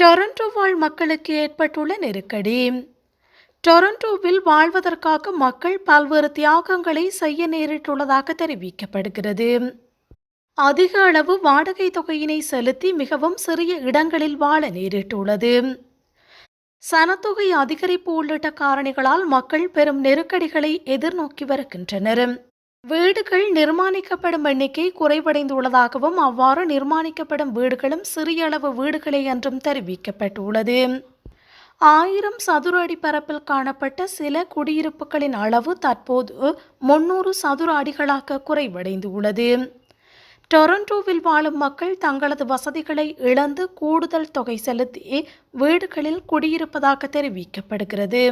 Toronto வாழ் மக்களுக்கு ஏற்பட்டுள்ள நெருக்கடி. டொரண்டோவில் வாழ்வதற்காக மக்கள் பல்வேறு தியாகங்களை செய்ய நேரிட்டுள்ளதாக தெரிவிக்கப்படுகிறது. அதிக அளவு வாடகை தொகையினை செலுத்தி மிகவும் சிறிய இடங்களில் வாழ நேரிட்டுள்ளது. சனத்தொகை அதிகரிப்பு உள்ளிட்ட காரணிகளால் மக்கள் பெரும் நெருக்கடிகளை எதிர்நோக்கி வருகின்றனர். வீடுகள் நிர்மாணிக்கப்படும் எண்ணிக்கை குறைவடைந்துள்ளதாகவும் அவ்வாறு நிர்மாணிக்கப்படும் வீடுகளும் சிறிய அளவு வீடுகளே என்றும் தெரிவிக்கப்பட்டுள்ளது. ஆயிரம் சதுர அடி பரப்பில் காணப்பட்ட சில குடியிருப்புகளின் அளவு தற்போது முன்னூறு சதுர அடிகளாக குறைவடைந்துள்ளது. டொரண்டோவில் வாழும் மக்கள் தங்களது வசதிகளை இழந்து கூடுதல் தொகை செலுத்தி வீடுகளில் குடியிருப்பதாக தெரிவிக்கப்படுகிறது.